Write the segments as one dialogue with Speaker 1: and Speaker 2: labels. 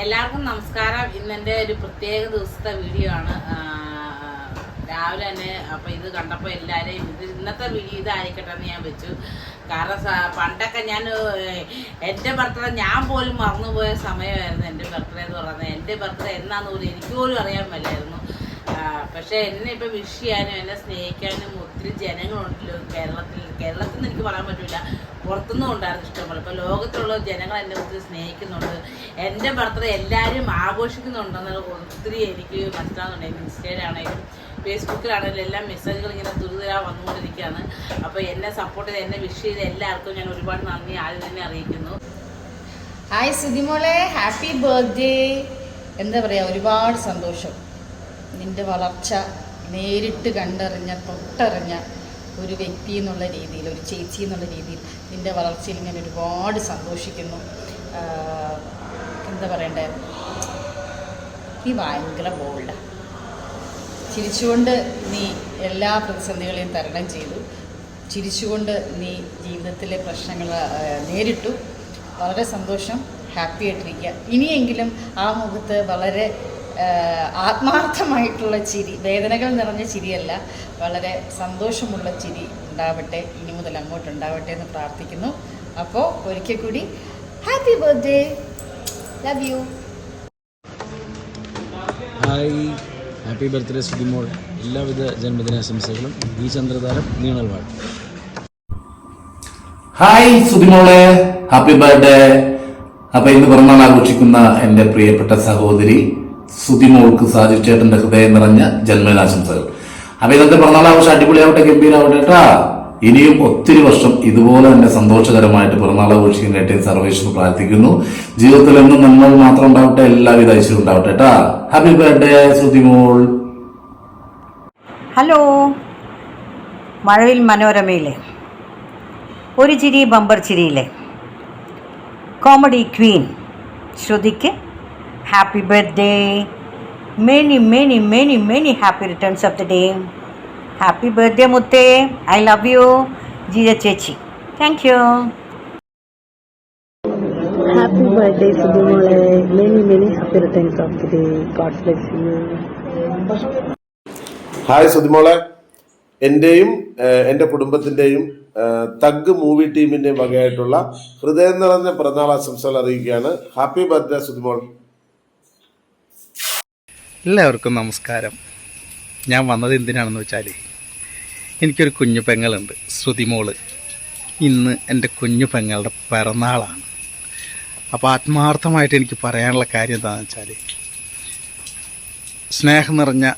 Speaker 1: എല്ലാവർക്കും നമസ്കാരം. ഇന്നെന്റെ ഒരു പ്രത്യേക ദിവസത്തെ വീഡിയോ ആണ്. രാവിലെ തന്നെ അപ്പോൾ ഇത് കണ്ടപ്പോൾ എല്ലാവരെയും ഇത് ഇന്നത്തെ വീഡിയോ ഇതായിരിക്കട്ടെ എന്ന് ഞാൻ വെച്ചു. കാരണം പണ്ടൊക്കെ ഞാൻ എന്റെ ബർത്ത്ഡേ ഞാൻ പോലും മറന്നുപോയ സമയമായിരുന്നു എന്റെ ബർത്ത്ഡേ എന്ന് പറയുന്നത്. എന്റെ ബർത്ത്ഡേ എന്നാന്ന് പോലും എനിക്ക് പോലും അറിയാൻ മേലായിരുന്നു. പക്ഷേ എന്നെ ഇപ്പം വിഷ് ചെയ്യാനും എന്നെ സ്നേഹിക്കാനും ഒത്തിരി ജനങ്ങളുണ്ടല്ലോ കേരളത്തിൽ. കേരളത്തിൽ നിന്ന് എനിക്ക് പറയാൻ പറ്റില്ല പുറത്തുനിന്നും ഉണ്ടായിരുന്നു ഇഷ്ടംപോലെ. ഇപ്പോൾ ലോകത്തുള്ള ജനങ്ങൾ എന്നെ ഒത്തിരി സ്നേഹിക്കുന്നുണ്ട്. എന്റെ ബർത്ത്ഡേ എല്ലാവരും ആഘോഷിക്കുന്നുണ്ടെന്നുള്ള ഒത്തിരി എനിക്ക് മനസ്സിലാകുന്നുണ്ട് ഇൻസ്റ്റയിലാണെങ്കിലും ഫേസ്ബുക്കിലാണെങ്കിലും എല്ലാം മെസ്സേജുകൾ ഇങ്ങനെ ദുരിതരാ വന്നുകൊണ്ടിരിക്കുകയാണ്. അപ്പോൾ എന്നെ സപ്പോർട്ട് ചെയ്ത് എന്നെ വിഷ് ചെയ്ത് എല്ലാവർക്കും ഞാൻ ഒരുപാട് നന്ദി ആദ്യം തന്നെ അറിയിക്കുന്നു.
Speaker 2: ഹായ് സുതിമോളെ ഹാപ്പി ബർത്ത്ഡേ എന്താ പറയുക ഒരുപാട് സന്തോഷം. നിന്റെ വളർച്ച നേരിട്ട് കണ്ടറിഞ്ഞ തൊട്ടറിഞ്ഞ ഒരു വ്യക്തി എന്നുള്ള രീതിയിൽ ഒരു ചേച്ചി എന്നുള്ള രീതിയിൽ നിന്റെ വളർച്ചയിൽ ഞാൻ ഒരുപാട് സന്തോഷിക്കുന്നു. എന്താ പറയണ്ടേ? നീ ഭയങ്കര ബോൾഡാണ് ചിരിച്ചുകൊണ്ട് നീ എല്ലാ പ്രതിസന്ധികളെയും തരണം ചെയ്തു. ചിരിച്ചുകൊണ്ട് നീ ജീവിതത്തിലെ പ്രശ്നങ്ങൾ നേരിട്ടു. വളരെ സന്തോഷം. ഹാപ്പി ആയിട്ടിരിക്കുക. ഇനിയെങ്കിലും ആ മുഖത്ത് വളരെ ആത്മാർത്ഥമായിട്ടുള്ള ചിരി വേദനകൾ നിറഞ്ഞ ചിരിയല്ല വളരെ സന്തോഷമുള്ള ചിരി ഉണ്ടാവട്ടെ ഇനി മുതൽ അങ്ങോട്ട് ഉണ്ടാവട്ടെ എന്ന് പ്രാർത്ഥിക്കുന്നു. അപ്പോൾ ഒരിക്കൽ കൂടി happy birthday. Love you
Speaker 3: hi happy birthday Sudhimol എല്ലാവിധ ജന്മദിനാശംസകളും. ഈ ചന്ദ്രതാരം നീണൽവാട്
Speaker 4: ഹായ് സുധിമോളെ ഹാപ്പി ബർത്ത്ഡേ അപ്പൊ ഇന്ന് പിറന്നാൾ ആഘോഷിക്കുന്ന എന്റെ പ്രിയപ്പെട്ട സഹോദരി സുധിമോൾക്ക് സാജിദ് ചേട്ടന്റെ ഹൃദയം നിറഞ്ഞ ജന്മദിനാശംസകൾ അപ്പൊ ഇന്നത്തെ പിറന്നാളാവശ്യം അടിപൊളിയാവട്ടെ ഗംഭീരാവട്ടെ കേട്ടാ. ഇനിയും ഒത്തിരി വർഷം ഇതുപോലെ തന്നെ സന്തോഷകരമായിട്ട് പിറന്നാൾ ഏറ്റവും സർവേശ്വർ പ്രാർത്ഥിക്കുന്നു. ജീവിതത്തിൽ എന്നും നന്മകൾ മാത്രം ഉണ്ടാവട്ടെ എല്ലാവിധ ഐശ്വര്യം ഉണ്ടാവട്ടെ കേട്ടാ. Happy birthday Sudhimol.
Speaker 5: Hello. Mazhavil മനോരമയിലെ. ഒരു ചിരി ബമ്പർ ചിരിയിലെ. കോമഡി ക്വീൻ ശ്രുതിക്ക് happy birthday many many many many happy returns of the day happy birthday മുത്തേ ഐ ലവ് യു ജീജ ചേച്ചി thank you
Speaker 6: happy birthday Sudhimole. Many many happy returns of the day God bless you
Speaker 7: hi സുധിമോളെ എന്റെയും എന്റെ കുടുംബത്തിന്റെയും thug movie ടീമിന്റെയും വകയായിട്ടുള്ള ഹൃദയം നിറഞ്ഞ പിറന്നാൾ ആശംസകൾ അറിയിക്കുകയാണ്. ഹാപ്പി ബർത്ത്ഡേ സുധിമോൾ
Speaker 8: എല്ലാവർക്കും നമസ്കാരം. ഞാൻ വന്നത് എന്തിനാണെന്ന് വെച്ചാൽ എനിക്കൊരു കുഞ്ഞു പെങ്ങളുണ്ട് ശ്രുതിമോൾ. ഇന്ന് എന്റെ കുഞ്ഞു പെങ്ങളുടെ പിറന്നാളാണ്. അപ്പോൾ ആത്മാർത്ഥമായിട്ട് എനിക്ക് പറയാനുള്ള കാര്യം എന്താണെന്ന് വെച്ചാൽ സ്നേഹം നിറഞ്ഞ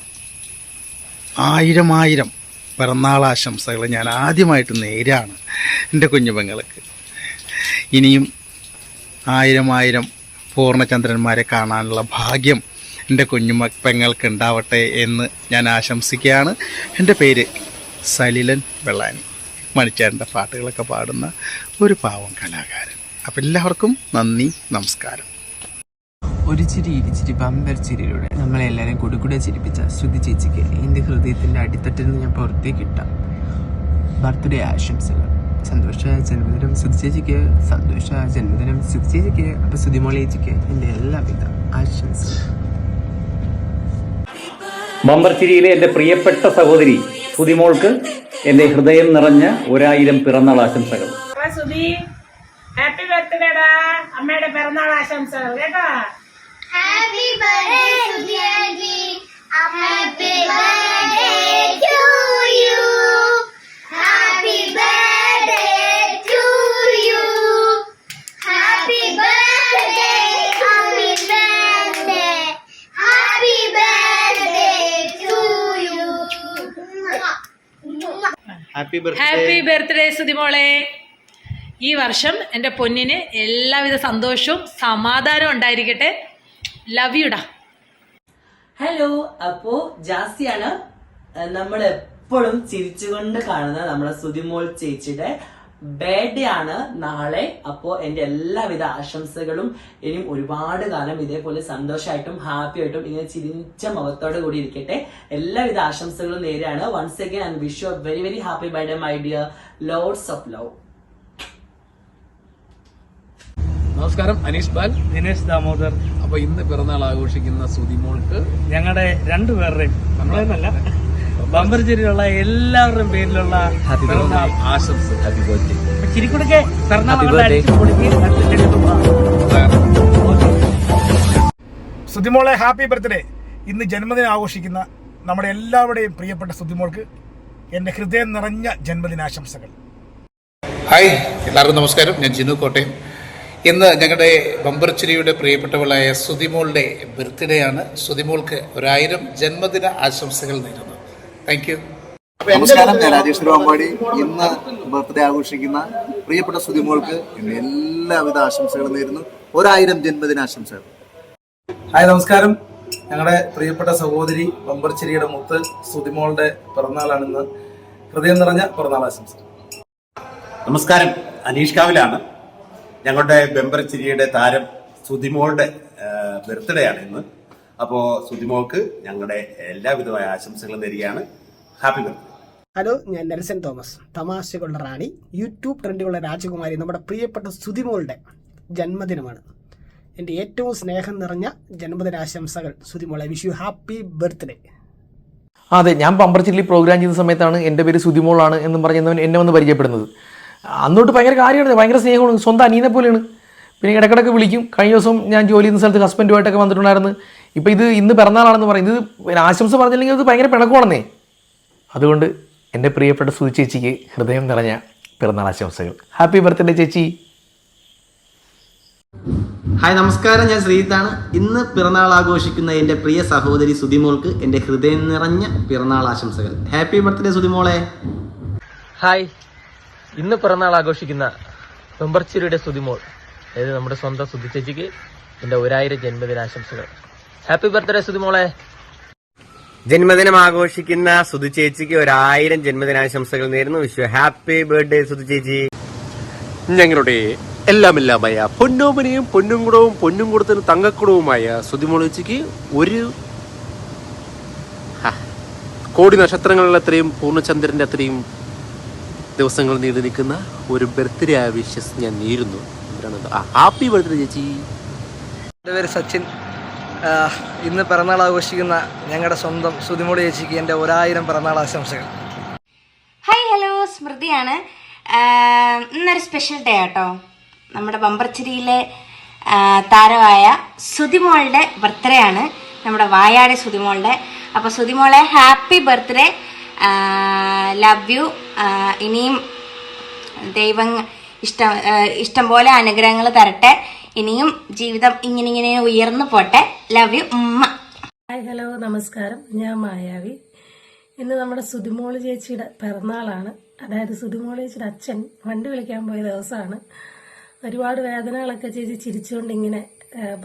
Speaker 8: ആയിരം ആയിരം പിറന്നാളാശംസകൾ ഞാൻ ആദ്യമായിട്ട് നേരാണ് എന്റെ കുഞ്ഞു പെങ്ങൾക്ക്. ഇനിയും ആയിരം ആയിരം പൂർണചന്ദ്രന്മാരെ കാണാനുള്ള ഭാഗ്യം എന്റെ കുഞ്ഞുമപ്പങ്ങൾക്ക് ഉണ്ടാവട്ടെ എന്ന് ഞാൻ ആശംസിക്കുകയാണ്. എന്റെ പേര് സലിലൻ വെള്ളാനി. മണിച്ചേട്ടന്റെ പാട്ടുകളൊക്കെ പാടുന്ന ഒരു പാവം കലാകാരൻ. അപ്പം എല്ലാവർക്കും നന്ദി നമസ്കാരം.
Speaker 9: ഒരു ചിരി ഇരിച്ചിരി ബമ്പർ ചിരിയിലൂടെ നമ്മളെ എല്ലാവരെയും കൊടുകൂടെ ചിരിപ്പിച്ച ശ്രുതി ചേച്ചിക്ക് എന്റെ ഹൃദയത്തിന്റെ അടിത്തട്ടിൽ നിന്ന് ഞാൻ പുറത്തേക്ക് ഇട്ട ബർത്ത്ഡേ ആശംസകൾ. സന്തോഷ ജന്മദിനം ശ്രുതി ചേച്ചിക്ക് സന്തോഷ ജന്മദിനം ശ്രുതി ചേച്ചിക്ക് അപ്പം ശ്രുതിമോളി ചേച്ചിക്ക് എന്റെ എല്ലാവിധ ആശംസകളും.
Speaker 10: ബമ്പർച്ചിരിയിലെ എന്റെ പ്രിയപ്പെട്ട സഹോദരി സുതിമോൾക്ക് എന്റെ ഹൃദയം നിറഞ്ഞ ഒരായിരം പിറന്നാൾ ആശംസകൾ
Speaker 1: ഹാപ്പി ബർത്ത്ഡേടാ അമ്മയുടെ പിറന്നാൾ ആശംസകൾ കേട്ടോ
Speaker 11: happy birthday Sudhirji. Happy birthday to you. Happy birthday to you. Happy birthday, happy birthday. Happy birthday to you.
Speaker 9: Happy
Speaker 12: birthday സുതിമോളെ. ഈ വർഷം എന്റെ പൊന്നിന് എല്ലാവിധ സന്തോഷവും സമാധാനവും ഉണ്ടായിരിക്കട്ടെ. ലവ് യുടാ
Speaker 13: ഹലോ അപ്പോ ജാസിയാണ് നമ്മൾ എപ്പോഴും ചിരിച്ചുകൊണ്ട് കാണുന്ന നമ്മുടെ സുതിമോൾ ചേച്ചിയുടെ ബർത്ത്ഡേ ആണ് നാളെ. അപ്പോ എന്റെ എല്ലാവിധ ആശംസകളും ഇനിയും ഒരുപാട് കാലം ഇതേപോലെ സന്തോഷമായിട്ടും ഹാപ്പി ആയിട്ടും ഇങ്ങനെ ചിരിച്ച മുഖത്തോടെ കൂടി ഇരിക്കട്ടെ. എല്ലാവിധ ആശംസകളും നേരെയാണ്. Once again and wish you very very happy birthday my dear loads of love
Speaker 3: നമസ്കാരം. അനീഷ് ബാൽ.
Speaker 14: ദിനേശ് ദാമോദർ.
Speaker 3: അപ്പൊ ഇന്ന് പിറന്നാൾ ആഘോഷിക്കുന്ന സുതിമോൾക്ക്
Speaker 14: ഞങ്ങളുടെ രണ്ടുപേരുടെയും നമ്മളെന്നല്ല ബമ്പർചേരിയിലുള്ള എല്ലാവരുടെയും പേരിലുള്ള
Speaker 3: ആശംസ ഹാപ്പി ബർത്ത്ഡേ
Speaker 14: ചിരിക്കുടക്കെ.
Speaker 15: സുതിമോളെ ഹാപ്പി ബർത്ത്ഡേ ഇന്ന് ജന്മദിനം ആഘോഷിക്കുന്ന നമ്മുടെ എല്ലാവരുടെയും പ്രിയപ്പെട്ട സുതിമോൾക്ക് എന്റെ ഹൃദയം നിറഞ്ഞ ജന്മദിനാശംസകൾ.
Speaker 8: ഹായ് എല്ലാവർക്കും നമസ്കാരം. ഞാൻ ജിനു കോട്ടയം. ഇന്ന് ഞങ്ങളുടെ ബമ്പർച്ചിരിയുടെ പ്രിയപ്പെട്ടവളായ സുതിമോളുടെ ബർത്ത്ഡേ ആണ്. സുതിമോൾക്ക് ഒരായിരം ജന്മദിന ആശംസകൾ നേരുന്നു. താങ്ക് യു
Speaker 16: നമസ്കാരം. ഞാൻ രാജേഷ് അമ്പാടി ഇന്ന് ബർത്ത്ഡേ ആഘോഷിക്കുന്ന പ്രിയപ്പെട്ട സുതിമോൾക്ക് എന്റെ എല്ലാവിധ ആശംസകളും നേരുന്നു. ഒരായിരം ജന്മദിനാശംസകൾ
Speaker 4: ഹായ് നമസ്കാരം. ഞങ്ങളുടെ പ്രിയപ്പെട്ട സഹോദരി ബമ്പർച്ചിരിയുടെ മുത്ത് സുതിമോളുടെ പിറന്നാളാണിന്ന്. ഹൃദയം നിറഞ്ഞ പിറന്നാൾ ആശംസ
Speaker 17: നമസ്കാരം. അനീഷ് കാവിലാണ്. ഞങ്ങളുടെ ബെമ്പർച്ചിരിയുടെ താരം സുതിമോളുടെ ബർത്ത്ഡേ ആണ് ഇന്ന്. അപ്പോൾ സുതിമോൾക്ക് ഞങ്ങളുടെ എല്ലാവിധമായ ആശംസകളും തരികയാണ്. ഹാപ്പി ബർത്ത്ഡേ
Speaker 18: ഹലോ ഞാൻ നെൽസൺ തോമസ്. തമാശകളുടെ റാണി യൂട്യൂബ് ട്രെൻഡുകളുടെ രാജകുമാരി നമ്മുടെ പ്രിയപ്പെട്ട സുതിമോളുടെ ജന്മദിനമാണ്. എന്റെ ഏറ്റവും സ്നേഹം നിറഞ്ഞ ജന്മദിനാശംസകൾ. സുതിമോളെ വിഷ് യു ഹാപ്പി ബർത്ത്ഡേ
Speaker 19: അതെ ഞാൻ പമ്പർച്ചില്ലി പ്രോഗ്രാം ചെയ്യുന്ന സമയത്താണ് എന്റെ പേര് സുതിമോളാണ് എന്ന് പറഞ്ഞവൻ എന്നെ വന്ന് പരിചയപ്പെടുന്നത്. അന്നോട്ട് ഭയങ്കര കാര്യമാണ് ഭയങ്കര സ്നേഹമാണ്. സ്വന്തം അനിയനെ പോലെയാണ് പിന്നെ ഇടയ്ക്കിടയ്ക്ക് വിളിക്കും. കഴിഞ്ഞ ദിവസം ഞാൻ ജോലി ചെയ്യുന്ന സ്ഥലത്ത് ഹസ്ബൻഡുമായിട്ടൊക്കെ വന്നിട്ടുണ്ടായിരുന്നു. ഇപ്പോൾ ഇത് ഇന്ന് പിറന്നാളാണെന്ന് പറയുന്നത് ഇത് ആശംസ പറഞ്ഞില്ലെങ്കിൽ ഇത് ഭയങ്കര പിണക്കമാണെന്നേ. അതുകൊണ്ട് എന്റെ പ്രിയപ്പെട്ട സുധി ചേച്ചിക്ക് ഹൃദയം നിറഞ്ഞ പിറന്നാൾ ആശംസകൾ. ഹാപ്പി ബർത്ത്ഡേ ചേച്ചി.
Speaker 20: ഹായ് നമസ്കാരം. ഞാൻ ശ്രീജിത്താണ്. ഇന്ന് പിറന്നാൾ ആഘോഷിക്കുന്ന എന്റെ പ്രിയ സഹോദരി സുതിമോൾക്ക് എന്റെ ഹൃദയം നിറഞ്ഞ പിറന്നാൾ ആശംസകൾ. ഹാപ്പി ബർത്ത്ഡേ സുതിമോളെ.
Speaker 21: ഹായ്. ഇന്ന് പിറന്നാൾ ആഘോഷിക്കുന്ന പെമ്പർച്ചിരിയുടെ സുതിമോൾ. അതായത് നമ്മുടെ സ്വന്തം സുധി ചേച്ചിക്ക് എന്റെ ഒരായിരം ജന്മദിനാശംസകൾ. ഹാപ്പി ബർത്ത്ഡേ സുതിമോളെ
Speaker 22: ജന്മദിനം ആഘോഷിക്കുന്ന സുധു ചേച്ചിക്ക് ഒരായിരം ജന്മദിനാശംസകൾ നേരുന്നു. വിഷു. ഹാപ്പി ബർത്ത്ഡേ സുധു ചേച്ചി.
Speaker 23: ഞങ്ങളുടെ എല്ലാമെല്ലാമായ പൊന്നോമനയും പൊന്നുംകുടവും പൊന്നും കൊടുത്തിന് തങ്കക്കുടവുമായ സുതിമോളിച്ചിക്ക് ഒരു കോടി നക്ഷത്രങ്ങളുടെ അത്രയും പൂർണചന്ദ്രന്റെ അത്രയും ദിവസങ്ങൾ നീണ്ടു നിൽക്കുന്ന ഒരു ബർത്ത്ഡേ ആവശ്യസ് ഞാൻ നേരുന്നു. ആ ഹാപ്പി ബർത്ത്ഡേ ചേച്ചി.
Speaker 5: എന്റെ പേര് സച്ചിൻ. ഇന്ന് പിറന്നാൾ ആഘോഷിക്കുന്ന ഞങ്ങളുടെ സ്വന്തം സുതിമോളി ചേച്ചിക്ക് എന്റെ ഒരായിരം പിറന്നാൾ ആശംസകൾ.
Speaker 24: ഹായ് ഹലോ സ്മൃതിയാണ്. ഇന്നൊരു സ്പെഷ്യൽ ഡേ ആട്ടോ. നമ്മുടെ ബമ്പർച്ചിരിയിലെ താരമായ സുതിമോളുടെ ബർത്ത്ഡേ ആണ്. നമ്മുടെ വായാടി സുതിമോളുടെ അപ്പോൾ സുതിമോളെ ഹാപ്പി ബർത്ത്ഡേ ലവ് യു ഇനിയും ദൈവം ഇഷ്ടം ഇഷ്ടം പോലെ അനുഗ്രഹങ്ങൾ തരട്ടെ. ഇനിയും ജീവിതം ഇങ്ങനെ ഇങ്ങനെ ഉയർന്നു പോട്ടെ. ലവ് യു ഉമ്മ.
Speaker 25: ഹായ് ഹലോ നമസ്കാരം. ഞാൻ മായാവി. ഇന്ന് നമ്മുടെ സുതിമോൾ ചേച്ചിയുടെ പിറന്നാളാണ്. അതായത് സുതിമോൾ ചേച്ചിയുടെ അച്ഛൻ വണ്ടി വിളിക്കാൻ പോയ ദിവസമാണ്. ഒരുപാട് വേദനകളൊക്കെ ചേച്ചി ചിരിച്ചുകൊണ്ട് ഇങ്ങനെ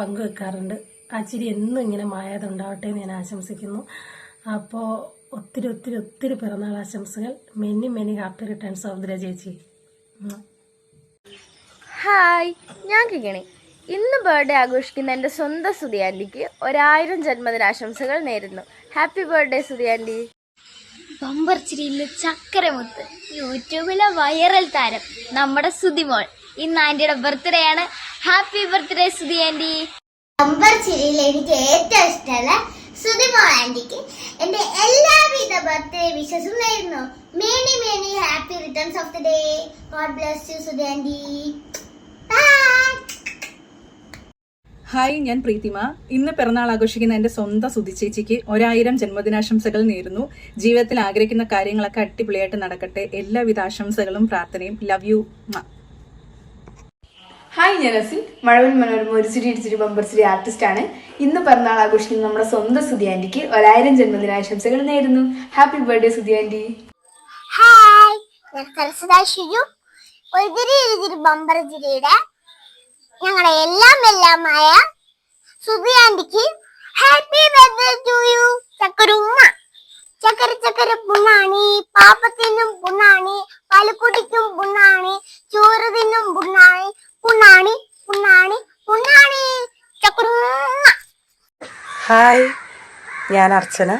Speaker 25: പങ്കുവെക്കാറുണ്ട്. ആ ചിരി എന്നും ഇങ്ങനെ മായാതെ ഉണ്ടാവട്ടെ എന്ന് ഞാൻ ആശംസിക്കുന്നു. അപ്പോൾ ഒത്തിരി ഒത്തിരി ഒത്തിരി പിറന്നാൾ ആശംസകൾ. Many many happy returns of the ചേച്ചി.
Speaker 26: ഹായ് ഞാൻ കിക്കണി. ഇന്ന് ബർത്ത്ഡേ ആഘോഷിക്കുന്ന എന്റെ സ്വന്തം സുതിയാന്റിക്ക് ഒരായിരം ജന്മദിനാശംസകൾ നേരുന്നു. ഹാപ്പി ബർത്ത്ഡേ സുതിയാന്റി
Speaker 11: ബമ്പർച്ചിരിയിലെ ചക്കരമുത്ത്. യൂട്യൂബിലെ വൈറൽ താരം നമ്മുടെ സുതിമോൾ ഇന്ന് ആന്റിയുടെ ബർത്ത്ഡേ ആണ്. ഹാപ്പി ബർത്ത്ഡേ സുതി ആന്റി ബമ്പർച്ചിരിയിൽ എനിക്ക് ഏറ്റവും ഇഷ്ടമുള്ള സുതിമോൾ ആന്റിക്ക് എന്റെ എല്ലാവിധ ബർത്ത്ഡേ വിഷസും നേരുന്നു. Many many happy returns of the day God bless you Suthi aunty
Speaker 27: hi ഞാൻ പ്രീതിമ. ഇന്ന് പിറന്നാൾ ആഘോഷിക്കുന്ന എന്റെ സ്വന്തം സുതിച്ചേച്ചിക്ക് ചേച്ചിക്ക് ഒരായിരം ജന്മദിനാശംസകൾ നേരുന്നു. ജീവിതത്തിൽ ആഗ്രഹിക്കുന്ന കാര്യങ്ങളൊക്കെ അടിപൊളിയായിട്ട് നടക്കട്ടെ. എല്ലാവിധ ആശംസകളും പ്രാർത്ഥനയും. ലവ് യു
Speaker 28: ഹായ് ഞാൻ അസിൻ. മഴവിൽ മനോരമ ഒരു ചിരി ഇടിച്ചിരി ബമ്പർ ചിരി ആർട്ടിസ്റ്റ് ആണ്. ഇന്ന് പിറന്നാൾ ആഘോഷിക്കുന്ന നമ്മുടെ സ്വന്തം സുതി ആന്റിക്ക് ഒരായിരം ജന്മദിനാശംസകൾ നേരുന്നു. Happy birthday Suthi aunty.
Speaker 11: Hi ഞാൻ ഒരു ബമ്പർ ജിരിയുടെ ഞങ്ങളുടെ എല്ലാം എല്ലാമായ സുധി ആന്റിക്ക് ഹാപ്പി ബർത്ത്ഡേ ടു യു ചക്കരുമ്മ. ചക്കര ചക്കര പുണ്ണാണി പാപ്പത്തിനും പുണ്ണാണി പലക്കുട്ടിക്കും പുണ്ണാണി ചോറ് തിന്നും പുണ്ണാണി പുണ്ണാണി പുണ്ണാണി പുണ്ണാണി. ചക്കരുമ്മ.
Speaker 29: ഹായ് ഞാൻ അർച്ചന.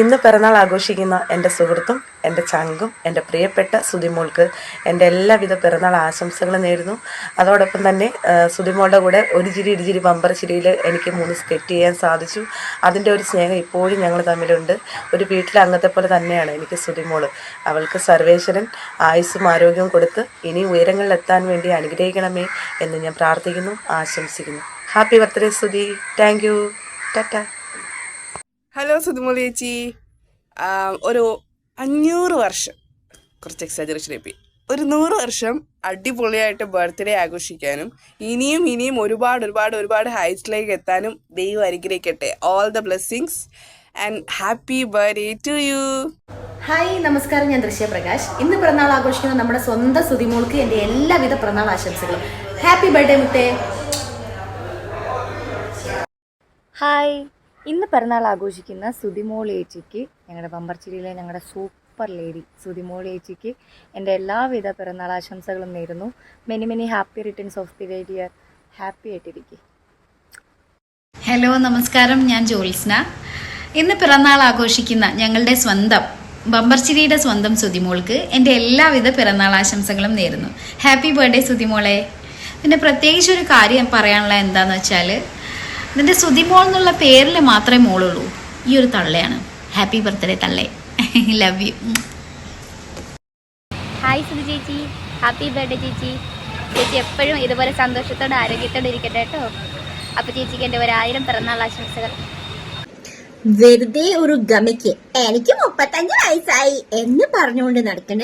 Speaker 29: ഇന്ന് പിറന്നാൾ ആഘോഷിക്കുന്ന എന്റെ സുഹൃത്തും എന്റെ ചങ്കും എന്റെ പ്രിയപ്പെട്ട സുതിമോൾക്ക് എന്റെ എല്ലാവിധ പിറന്നാൾ ആശംസകളും നേരുന്നു. അതോടൊപ്പം തന്നെ സുതിമോളുടെ കൂടെ ഒരു ചിരി ഇടിച്ചിരി ബമ്പർ ചിരിയിൽ എനിക്ക് മൂന്ന് സ്കെറ്റ് ചെയ്യാൻ സാധിച്ചു. അതിന്റെ ഒരു സ്നേഹം ഇപ്പോഴും ഞങ്ങൾ തമ്മിലുണ്ട്. ഒരു വീട്ടിലെ അംഗത്തെ പോലെ തന്നെയാണ് എനിക്ക് സുതിമോൾ അവൾക്ക് സർവേശ്വരൻ ആയുസ്സും ആരോഗ്യവും കൊടുത്ത് ഇനി ഉയരങ്ങളിലെത്താൻ വേണ്ടി അനുഗ്രഹിക്കണമേ എന്ന് ഞാൻ പ്രാർത്ഥിക്കുന്നു ആശംസിക്കുന്നു. Happy birthday Sudhi thank you tata
Speaker 28: hello Sudhumol ചേച്ചി. ഒരു അഞ്ഞൂറ് വർഷം. കുറച്ച് എക്സാജറേഷൻ എപ്പി ഒരു നൂറ് വർഷം അടിപൊളിയായിട്ട് ബർത്ത്ഡേ ആഘോഷിക്കാനും ഇനിയും ഇനിയും ഒരുപാട് ഒരുപാട് ഒരുപാട് ഹൈറ്റ്സിലേക്ക് എത്താനും ദൈവം അനുഗ്രഹിക്കട്ടെ. All the blessings and happy birthday to you
Speaker 30: hi നമസ്കാരം ഞാൻ ദൃശ്യ പ്രകാശ്. ഇന്ന് പിറന്നാൾ ആഘോഷിക്കുന്ന നമ്മുടെ സ്വന്തം സുതിമോൾക്ക് എന്റെ എല്ലാവിധ പിറന്നാൾ ആശംസകളും. ഹാപ്പി ബർത്ത്ഡേ മുത്തേ.
Speaker 31: ഹായ് ഇന്ന് പിറന്നാൾ ആഘോഷിക്കുന്ന സുതിമോൾ ഏച്ചിക്ക് ഞങ്ങളുടെ പമ്പർച്ചിരിയിലെ ഞങ്ങളുടെ സൂപ്പർ ലേഡി സുതിമോൾ ഏച്ചിക്ക് എന്റെ എല്ലാവിധ പിറന്നാൾ ആശംസകളും നേരുന്നു. Many many happy returns of the year happy ആയിട്ടിരിക്കും.
Speaker 32: ഹലോ നമസ്കാരം. ഞാൻ ജോൽസ്ന. ഇന്ന് പിറന്നാൾ ആഘോഷിക്കുന്ന ഞങ്ങളുടെ സ്വന്തം ബമ്പർച്ചിരിയുടെ സ്വന്തം സുതിമോൾക്ക് എന്റെ എല്ലാവിധ പിറന്നാൾ ആശംസകളും നേരുന്നു. ഹാപ്പി ബർത്ത്ഡേ സുതിമോളെ. പിന്നെ പ്രത്യേകിച്ച് ഒരു കാര്യം പറയാനുള്ള എന്താണെന്ന് വെച്ചാൽ ഇതിന്റെ സുതിമോൾ എന്നുള്ള പേരിൽ മാത്രമേ മോളുള്ളൂ. ഈ ഒരു തള്ളയാണ്. ഹാപ്പി ബർത്ത്ഡേ തള്ളേ. ലവ് യു
Speaker 31: ഹായ് സുധി ചേച്ചി. ഹാപ്പി ബർത്ത്ഡേ ചേച്ചി. ചേച്ചി എപ്പോഴും ഇതുപോലെ സന്തോഷത്തോടെ ആരോഗ്യത്തോടെ ഇരിക്കട്ടെ കേട്ടോ. അപ്പൊ ചേച്ചിക്ക് എന്റെ ഒരായിരം പിറന്നാൾ ആശംസകൾ.
Speaker 24: വെറുതെ ഒരു ഗമയ്ക്ക് എനിക്ക് മുപ്പത്തഞ്ച് വയസ്സായി എന്ന് പറഞ്ഞുകൊണ്ട് നടക്കണ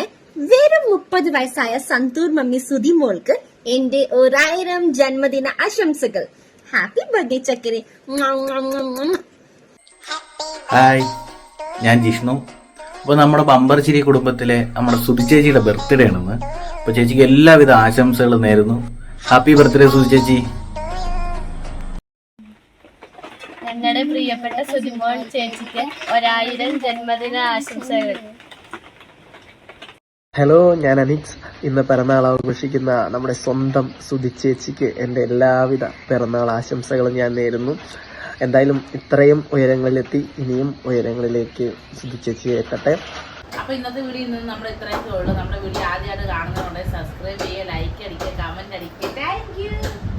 Speaker 24: വെറും മുപ്പത് വയസ്സായ സന്തൂർ മമ്മി സുധി മോൾക്ക് എന്റെ ഒരായിരം ജന്മദിന ആശംസകൾ. ഹാപ്പി ബർത്ത്ഡേ ചക്കരെ
Speaker 4: ഹായ് ഞാൻ ജിഷ്ണു. അപ്പോൾ നമ്മുടെ ബമ്പർച്ചിരി കുടുംബത്തിലെ നമ്മുടെ സുധി ചേച്ചിയുടെ ബർത്ത്ഡേ ആണെന്ന്. അപ്പോൾ ചേച്ചിക്ക് എല്ലാവിധ ആശംസകളും നേരുന്നു. ഹാപ്പി ബർത്ത്ഡേ സുധി ചേച്ചി
Speaker 31: ഞങ്ങളുടെ പ്രിയപ്പെട്ട സുതിമോൾ ചേച്ചിക്ക് ഒരായിരം ജന്മദിന ആശംസകൾ.
Speaker 16: ഹലോ ഞാൻ അനിക്സ് ഇന്ന് പിറന്നാൾ ആഘോഷിക്കുന്ന നമ്മുടെ സ്വന്തം സുധി ചേച്ചിക്ക് എന്റെ എല്ലാവിധ പിറന്നാൾ ആശംസകളും ഞാൻ നേരുന്നു. എന്തായാലും ഇത്രയും ഉയരങ്ങളിലെത്തി ഇനിയും ഉയരങ്ങളിലേക്ക് സുധി ചേച്ചി എത്തട്ടെ.
Speaker 1: അപ്പൊ ഇന്നത്തെ വീഡിയോ ഇന്ന് നമ്മൾ ഇത്രയൊക്കെ ഉള്ളൂ. നമ്മുടെ വീഡിയോ ആദ്യമായിട്ട് കാണുന്നതുകൊണ്ട് സബ്സ്ക്രൈബ് ചെയ്യുക ലൈക്ക് അടിക്കുക കമന്റ് അടിക്കുക. താങ്ക്